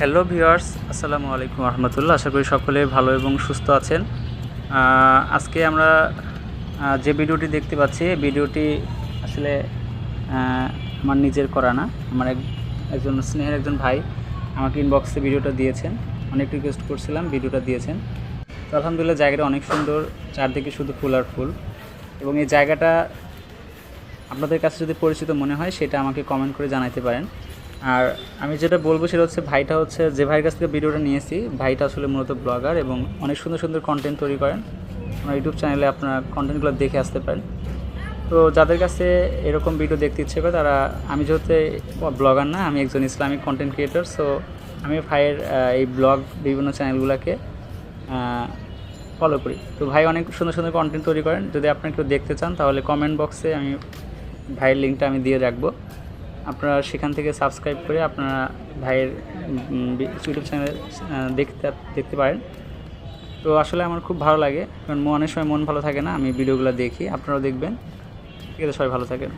Hello viewers, আসসালামু আলাইকুম রহমতুল্লাহ। আশা করি সকলে ভালো এবং সুস্থ আছেন। আজকে আমরা যে ভিডিওটি দেখতে পাচ্ছি ভিডিওটি আসলে আমার নিজের করা না। আমার এক, একজন স্নেহের একজন ভাই আমাকে ইনবক্সে ভিডিওটা দিয়েছেন। অনেক রিকোয়েস্ট করছিলাম, ভিডিওটা দিয়েছেন। তো আলহামদুলিল্লাহ জায়গাটা অনেক সুন্দর, চারদিকে শুধু ফুল আর ফুল। এবং এই জায়গাটা আপনাদের কাছে যদি পরিচিত মনে হয়, সেটা আমাকে কমেন্ট করে জানাতে পারেন। আর আমি যেটা বলব সেটা হচ্ছে ভাইটা হচ্ছে যে ভাইয়ের কাছ থেকে ভিডিওটা নিয়েছি, ভাইটা আসলে মূলত ব্লগার এবং অনেক সুন্দর সুন্দর কন্টেন্ট তৈরি করেন। আমার ইউটিউব চ্যানেলে আপনারা কন্টেন্টগুলো দেখে আসতে পারেন। তো যাদের কাছে এরকম ভিডিও দেখতে ইচ্ছে করে, তারা, আমি যেহেতু ব্লগার না, আমি একজন ইসলামিক কন্টেন্ট ক্রিয়েটর সো আমি ভাইয়ের এই ব্লগ বিভিন্ন চ্যানেলগুলোকে ফলো করি। তো ভাই অনেক সুন্দর সুন্দর কন্টেন্ট তৈরি করেন। যদি আপনারা কেউ দেখতে চান, তাহলে কমেন্ট বক্সে আমি ভাইয়ের লিঙ্কটা আমি দিয়ে রাখব। আপনারা সেখান থেকে সাবস্ক্রাইব করে আপনারা ভাইয়ের ইউটিউব চ্যানেল দেখতে দেখতে পারেন। তো আসলে আমার খুব ভালো লাগে, কারণ অনেক সময় মন ভালো থাকে না, আমি ভিডিওগুলো দেখি, আপনারাও দেখবেন। ঠিক আছে, সবাই ভালো থাকেন।